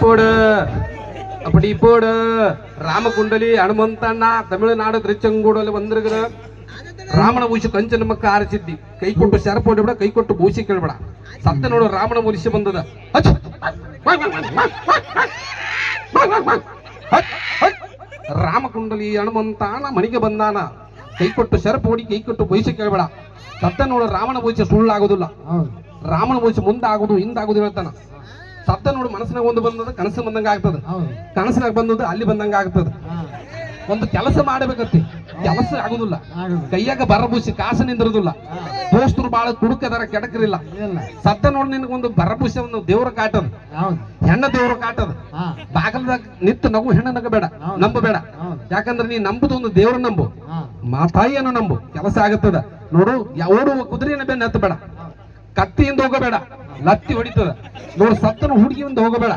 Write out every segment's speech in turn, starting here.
Report ಡಿಪೋಡ್ ರಾಮಕುಂಡಲಿ ಹನುಮಂತಣ್ಣ Tamil Nadu ತ್ರಿಚಂಗೂಡಲ್ಲಿ ಬಂದಿರ್ಗಿರ. ರಾಮನ ಊಷಿ ಕಂಚನ ಮಕ್ಕ ಆರಿಸಿದ್ದಿ. ಕೈ ಕೊಟ್ಟು ಶರಪ್ ಹೊಡಿಬೇಡ ಕೈ ಕೊಟ್ಟು ಭೂಷಿ ಕೇಳಬೇಡ. ಸತ್ತ ನೋಡು ರಾಮನ ಮುರಿಸಿ ಬಂದದ. ರಾಮಕುಂಡಲಿ ಹನುಮಂತಾನ ಮನೆಗೆ ಬಂದಾನ. ಕೈ ಕೊಟ್ಟು ಶರಪ್ ಹೊಡಿ ಕೈ ಕೊಟ್ಟು ಭೂಷಿ ಕೇಳ್ಬೇಡ. ಸತ್ತ ನೋಡು ರಾಮನ ಭೂಷಿ ಸುಳ್ಳಾಗೋದಿಲ್ಲ. ರಾಮನ ಭೂಷಿ ಮುಂದಾಗೋದು ಹಿಂದಾಗೋದು ಹೇಳ್ತಾನ. ಸತ್ತ ನೋಡು ಮನಸ್ಸಿನಾಗ ಒಂದು ಬಂದದ ಕನಸು ಬಂದಂಗ ಆಗ್ತದ. ಕನಸಿನಾಗ ಬಂದದ ಅಲ್ಲಿ ಬಂದಂಗ ಆಗ್ತದ. ಒಂದು ಕೆಲಸ ಮಾಡಬೇಕತ್ತಿ. ಕೆಲಸ ಆಗುದಿಲ್ಲ. ಆಗುದು ಕೈಯಾಗ ಬರಬೂಸಿ ಕಾಸು ನಿಂದಿರುದಿಲ್ಲ. ದೋಸ್ತರು ಬಾಳ ಕುಡುಕದಾರ ಕೆಡಕರಿಲ್ಲ. ಸತ್ತ ನೋಡಿ ನಿನಗೊಂದು ಬರಬೂಸಿ ಒಂದು ದೇವ್ರ ಕಾಟದ. ಹೆಣ್ಣ ದೇವ್ರ ಕಾಟದ. ಬಾಗಲದಾಗ ನಿತ್ತು ನಗು ಹೆಣ್ಣ ನಗಬೇಡ ಬೇಡ ನಂಬಬೇಡ. ಬೇಡ ಯಾಕಂದ್ರೆ ನೀ ನಂಬುದು ಒಂದು ದೇವ್ರ ನಂಬು. ಮಾತಾಯಿಯನ್ನು ನಂಬು. ಕೆಲಸ ಆಗತ್ತದ ನೋಡು ಓಡು ಕುದುರೆನ ಬೆನ್ನ ಹತ್ತಬೇಡ ಕತ್ತಿಯಿಂದ ಹೋಗಬೇಡ. ಲತ್ತಿ ಹೊಡಿತದ. ನೋಡ್ ಸತ್ತನ ಹುಡುಗಿ ಒಂದು ಹೋಗಬೇಡ.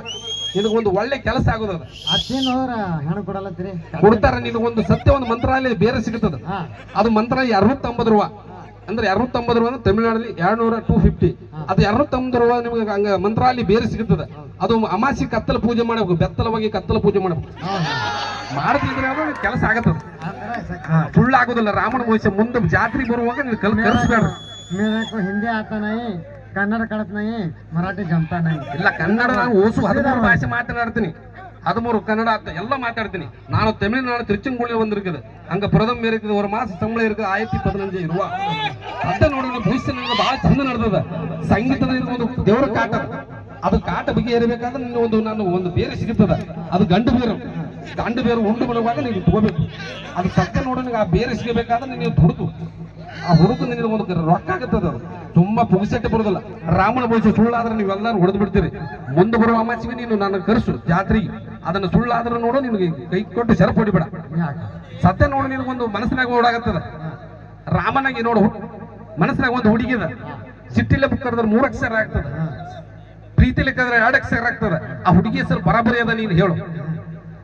ನಿನಗೊಂದು ಒಳ್ಳೆ ಕೆಲಸ ಆಗೋದ ಅದೇನು ಅವ್ರ ಕೊಡ್ತಾರ ನಿನಗೊಂದು ಸತ್ಯ ಒಂದು ಮಂತ್ರಾಲಯ ಬೇರೆ ಸಿಗುತ್ತದ ಅದು ಮಂತ್ರಾಲಯ ಅರವತ್ತೊಂಬತ್ತು ರೂಪಾಯಿ ಅಂದ್ರೆ ಅರವತ್ತೊಂಬತ್ತು ರೂಪಾಯಿ ತಮಿಳುನಾಡಲ್ಲಿ ಎರಡ್ನೂರ ಟೂ ಫಿಫ್ಟಿ ಅದು ಅರವತ್ತೊಂಬತ್ತು ರೂಪಾಯಿ ನಿಮಗೆ ಹಂಗ ಮಂತ್ರಾಲಯ ಬೇರೆ ಸಿಗುತ್ತದೆ ಅದು ಅಮಾಸಿ ಕತ್ತಲ ಪೂಜೆ ಮಾಡಬೇಕು ಬೆತ್ತಲವಾಗಿ ಕತ್ತಲ ಪೂಜೆ ಮಾಡಬೇಕು. ಮಾಡ್ತಿದ್ರೆ ಕೆಲಸ ಆಗತ್ತದ. ಸುಳ್ಳಾಗೋದಿಲ್ಲ ರಾಮನ ಮಹಿಷ ಮುಂದೆ ಜಾತ್ರೆ ಬರುವಾಗ ನೀವು ಕಲ್ ಕಲಿಸ್ಬೇಡ ಹಿಂದೆ ಆತನಾಯಿ. ಕನ್ನಡ ಕಳತ್ ನಾಯಿ ಮರಾಠಿ ಜಂತ ನಾಯಿ ಇಲ್ಲ ಕನ್ನಡ ನಾನು ಓಸು ಹದಿಮೂರು ಭಾಷೆ ಮಾತನಾಡ್ತೀನಿ ಹದಿಮೂರು ಕನ್ನಡ ಎಲ್ಲ ಮಾತಾಡ್ತೀನಿ ನಾನು தமிழ்நாடு திருச்செங்கோலில் வந்திருக்குது அங்க பிரதம இருக்குது ஒரு மாசம் சம்பளம் இருக்குது ಆಯ್ತಿ பதினஞ்சு ரூபா ಅದ ನೋಡಿ ಭವಿಷ್ಯ ನನಗೆ ಬಹಳ ಚಂದ ನಡೆದದ ಸಂಗೀತದ ಒಂದು ದೇವರ ಕಾಟ ಅದು ಕಾಟ ಬಗ್ಗೆ ಏರಬೇಕಾದ್ರೆ ನಿನ್ನ ಒಂದು ನಾನು ಒಂದು ಬೇರೆ ಸಿಗುತ್ತದ ಅದು ಗಂಡು ಬೇರು ಗಂಡು ಬೇರು ಉಂಡು ಬಿಡುವಾಗ ನೀವು ತಗೋಬೇಕು ಅದು ಸತ್ತ ನೋಡಿ ನನಗೆ ಆ ಬೇರೆ ಸಿಗಬೇಕಾದ್ರೆ ನೀವು ದುಡಿದು ಆ ಹುಡುಕು ಒಂದು ರೊಕ್ಕ ಆಗುತ್ತದ ಅದು. ತುಂಬಾ ಪುಗಿಸಟ್ಟೆ ಬರೋದಿಲ್ಲ. ರಾಮನ ಬಯಸಿ ಸುಳ್ಳಾದ್ರೆ ನೀವೆಲ್ಲರೂ ಹೊಡೆದು ಬಿಡ್ತೀರಿ. ಮುಂದೆ ಬರುವ ಅಮಾಸಿಗೆ ನೀನು ನನ್ನ ಕರೆಸು ಜಾತ್ರೆಗೆ. ಅದನ್ನು ಸುಳ್ಳಾದ್ರೆ ನೋಡು ನಿನಗೆ ಕೈ ಕೊಟ್ಟು ಶರಪ್ ಹೊಡಿಬೇಡ. ಸತ್ಯ ನೋಡು ನಿನಗೊಂದು ಮನಸ್ಸಿನಾಗ ಓಡಾಗತ್ತದ. ರಾಮನಾಗಿ ನೋಡು ಮನಸ್ಸಿನಾಗ ಒಂದು ಹುಡುಗಿದ. ಸಿಟ್ಟಿಲೆ ಕರೆದ್ರೆ ಮೂರು ಅಕ್ಷರ ಆಗ್ತದ. ಪ್ರೀತಿ ಪ್ರೀತಿಲಿ ಕರೆದ್ರೆ ಎರಡು ಅಕ್ಷರ ಆಗ್ತದ. ಆ ಹುಡುಗಿ ಹೆಸರು ಬರಾಬರಿ ಅದ ನೀನು ಹೇಳು.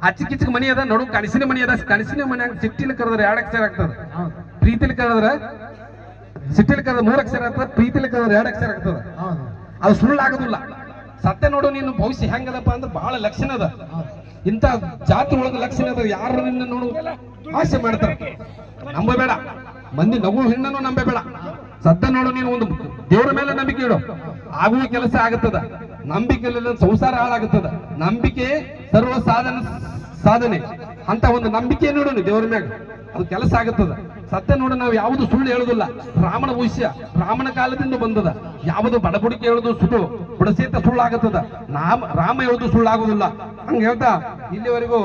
ಅಚ್ಚಿಕಿಚ್ಚಿಗೆ ಮನಿ ಅದ ನಡು ಕನಸಿನ ಮನಿ ಅದ. ಕನಸಿನ ಮನ್ಯಾಗ ಸಿಟ್ಟಿಲಿ ಕರೆದ್ರೆ ಎರಡು ಅಕ್ಷರ ಆಗ್ತದ. ಪ್ರೀತಿಲಿ ಕರೆದ್ರೆ ಸಿಟ್ಟಿಲಿ ಕರೆದ್ರೆ ಮೂರು ಅಕ್ಷರ ಆಗ್ತದ ಪ್ರೀತಿಲಿ ಕರೆದ್ರೆ ಎರಡು ಅಕ್ಷರ ಆಗ್ತದ ಅದು ಅದು ಸುಳ್ಳಾಗೋದಿಲ್ಲ ಸತ್ಯ ನೋಡು ನೀನು ಭವಿಷ್ಯ ಹೆಂಗದಪ್ಪ ಅಂದ್ರೆ ಬಹಳ ಲಕ್ಷಣ ಅದ. ಇಂತ ಇಂಥ ಜಾತಿ ಒಳಗ ಲಕ್ಷಣ ಅದ ಯಾರು ನಿನ್ನ ನೋಡು? ಆಸೆ ಮಾಡ್ತಾರ. ನಂಬಬೇಡ. ಮಂದಿ ನಗು ಹೆಣ್ಣನ್ನು ನಂಬಬೇಡ. ಸತ್ಯ ನೋಡು ನೀನು ಒಂದು ದೇವರ ಮೇಲೆ ನಂಬಿಕೆ ಇಡು. ಆಗುವ ಕೆಲಸ ಆಗುತ್ತದ. ನಂಬಿಕೆ ಸಂಸಾರ ಹಾಳಾಗುತ್ತದ. ನಂಬಿಕೆ ಸರ್ವ ಸಾಧನ ಸಾಧನೆ. ಅಂತ ಒಂದು ನಂಬಿಕೆ ನೋಡು ನೀನು ದೇವರ ಮ್ಯಾಗ. ಅದು ಕೆಲಸ ಆಗುತ್ತದ. ಸತ್ಯ ನೋಡ, ನಾವು ಯಾವುದು ಸುಳ್ಳು ಹೇಳುದಿಲ್ಲ. ರಾಮನ ವೈಶ್ಯ ರಾಮನ ಕಾಲದಿಂದ ಬಂದದ. ಯಾವುದು ಬಡಬುಡಿಕೆ ಹೇಳುದು ಸುಳ್ಳು, ಬುಡಸೇತ ಸುಳ್ಳಾಗುತ್ತದ. ನಾಮ, ರಾಮ ಹೇಳುದು ಸುಳ್ಳಾಗುದಿಲ್ಲ ಹಂಗ ಹೇಳ್ತಾ ಇಲ್ಲಿವರೆಗೂ